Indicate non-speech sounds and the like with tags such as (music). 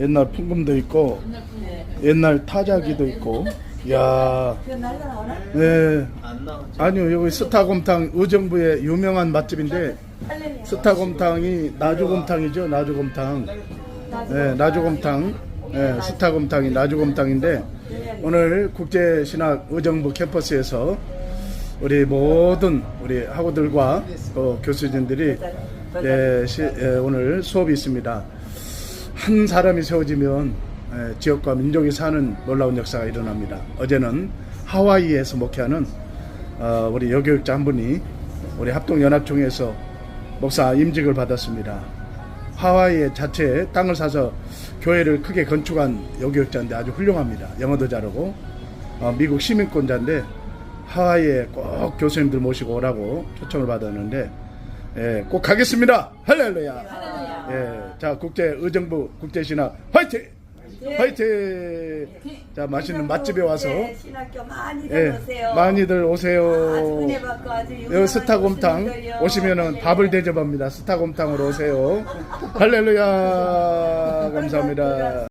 옛날 풍금도 있고 옛날 타자기도 있고 야? 네. 아니요 여기 스타곰탕 의정부의 유명한 맛집인데. 스타곰탕이 나주곰탕이죠 나주곰탕 네, 나주곰탕 네, 스타곰탕이 나주곰탕인데 오늘 국제신학 의정부 캠퍼스에서 우리 모든 우리 학우들과 또 교수진들이 예, 시- 예, 오늘 수업이 있습니다. 한 사람이 세워지면 예, 지역과 민족이 사는 놀라운 역사가 일어납니다. 어제는 하와이에서 목회하는 어, 우리 여교육자 한 분이 우리 합동연합총회에서 목사 임직을 받았습니다. 하와이에 자체에 땅을 사서 교회를 크게 건축한 여교육자인데 아주 훌륭합니다. 영어도 잘하고 어, 미국 시민권자인데 하와이에 꼭 교수님들 모시고 오라고 초청을 받았는데 예, 꼭 가겠습니다. 할렐루야. 예, 자 국제 의정부 국제신학 화이팅! 화이팅! 자 맛있는 맛집에 와서 네, 신학교 많이들 예, 오세요. 많이들 아주 오세요. 은혜 받고 아주 여기 유명한 스타곰탕 교수님들이요. 오시면은 네. 밥을 대접합니다. 스타곰탕으로 오세요. 할렐루야. (laughs) 감사합니다.